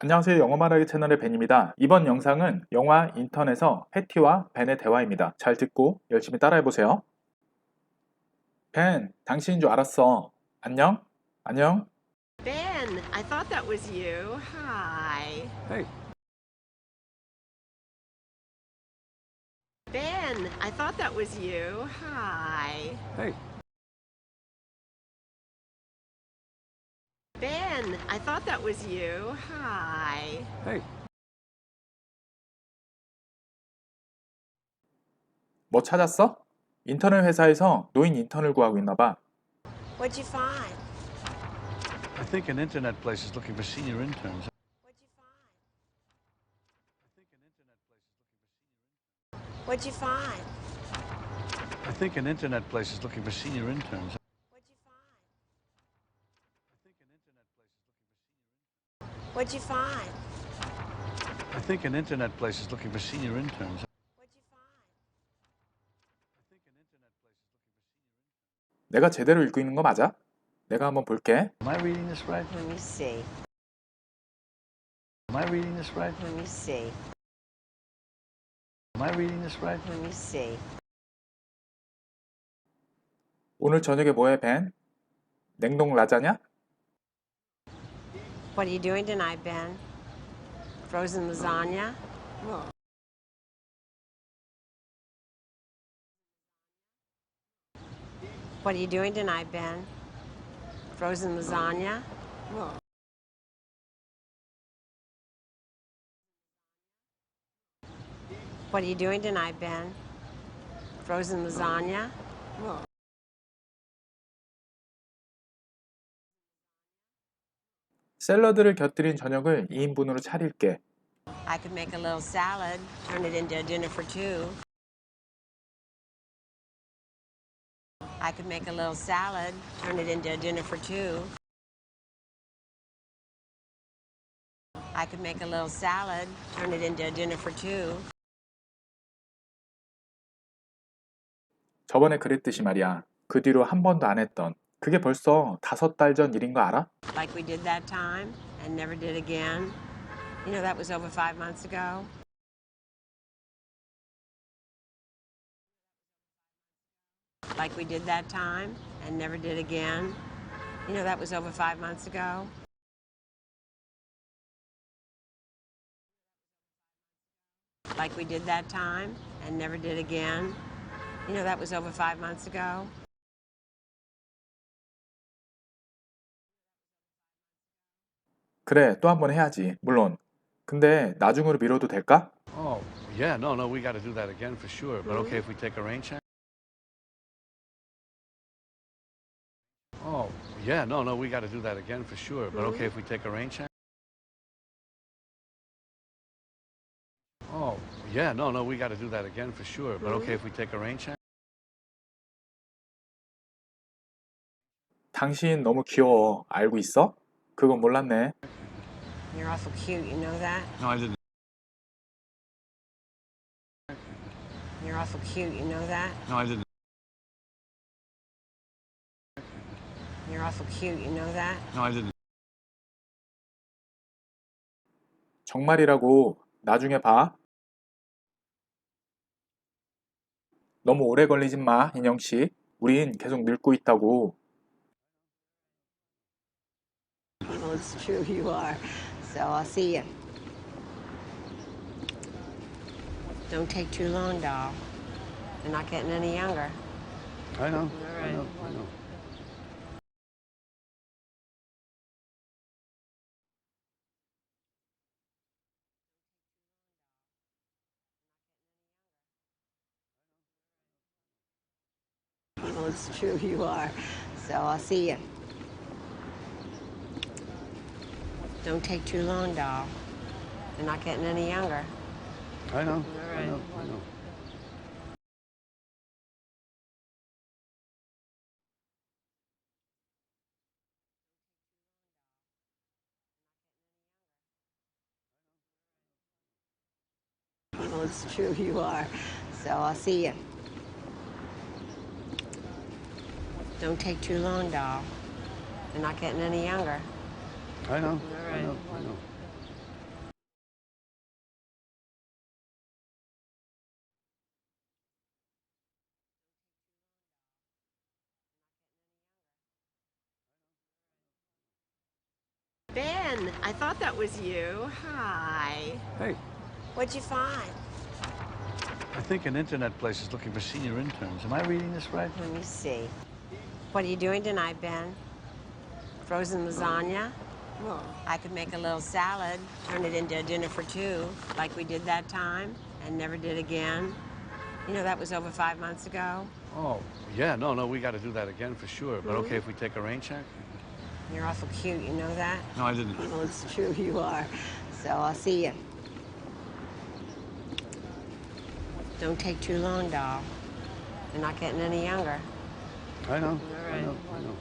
안녕하세요. 영어 말하기 채널의 벤입니다. 이번 영상은 영화 인턴에서 패티와 벤의 대화입니다. 잘 듣고 열심히 따라해보세요. 벤, 당신인 줄 알았어. 안녕? 안녕? Ben, I thought that was you. Hi. Hey, Ben, I thought that was you. Hi. hey, Ben, I thought that was you. Hi. hey. 뭐 찾았어? 인터넷 회사에서 노인 인턴을 구하고 있나 봐. What'd you find? I think an internet place is looking for senior interns. What'd you find? I think an internet place is looking for senior interns. What'd you find? I think an internet place is looking for senior interns. What'd you find? 내가 제대로 읽고 있는 거 맞아? 내가 한번 볼게. Am I reading this right? Let me see. Am I reading this right? Let me see. Am I reading this right? Let me see. 오늘 저녁에 뭐해, 벤? 냉동 라자냐? What are you doing tonight, Ben? Frozen lasagna? What are you doing tonight, Ben? Frozen lasagna? What are you doing tonight, Ben? Frozen lasagna? 샐러드를 곁들인 저녁을 2인분으로 차릴게. I could make a little salad, turn it into a dinner for two. I could make a little salad, turn it into a dinner for two. I could make a little salad, turn it into a dinner for two. 저번에 그랬듯이 말이야. 그 뒤로 한 번도 안 했던. 그게 벌써 다섯 달 전 일인 거 알아? Like we did that time and never did again. You know, that was over five months ago. Like we did that time and never did again. You know, that was over five months ago. Like we did that time and never did again. You know, that was over five months ago. 그래, 또 한 번 해야지. 물론. 근데 나중으로 미뤄도 될까? Oh, yeah, no, no, we got to do that again for sure. But okay if we take a rain check? Oh, yeah, no, no, we got to do that again for sure. But okay if we take a rain check? Oh, yeah, no, no, we got to do that again for sure. But okay if we take a rain check? 당신 너무 귀여워. 알고 있어? 그건 몰랐네. You're awful cute, you know that? No, I didn't. You're awful cute, you know that? No, I didn't. You're awful cute, you know that? No, I didn't. 정말이라고 나중에 봐. 너무 오래 걸리진 마, 인영 씨. 우린 계속 늙고 있다고. Well, it's true, you are. So I'll see you. Don't take too long, doll. You're not getting any younger. I know. I know. I know. Well, it's true, you are. So I'll see you. Don't take too long, doll. You're not getting any younger. I know. All I know. I know. Well, it's true, you are. So I'll see you. Don't take too long, doll. You're not getting any younger. I know. Right. I know. I know. Ben, I thought that was you. Hi. Hey. What'd you find? I think an internet place is looking for senior interns. Am I reading this right? Let me see. What are you doing tonight, Ben? Frozen lasagna? I could make a little salad, turn it into a dinner for two, like we did that time and never did again. You know, that was over five months ago. Oh, yeah, no, no, we got to do that again for sure. But okay mm-hmm. if we take a rain check? You're awful cute, you know that? No, I didn't. Well, it's true, you are. So I'll see you. Don't take too long, doll. You're not getting any younger. I know. All I know. I know.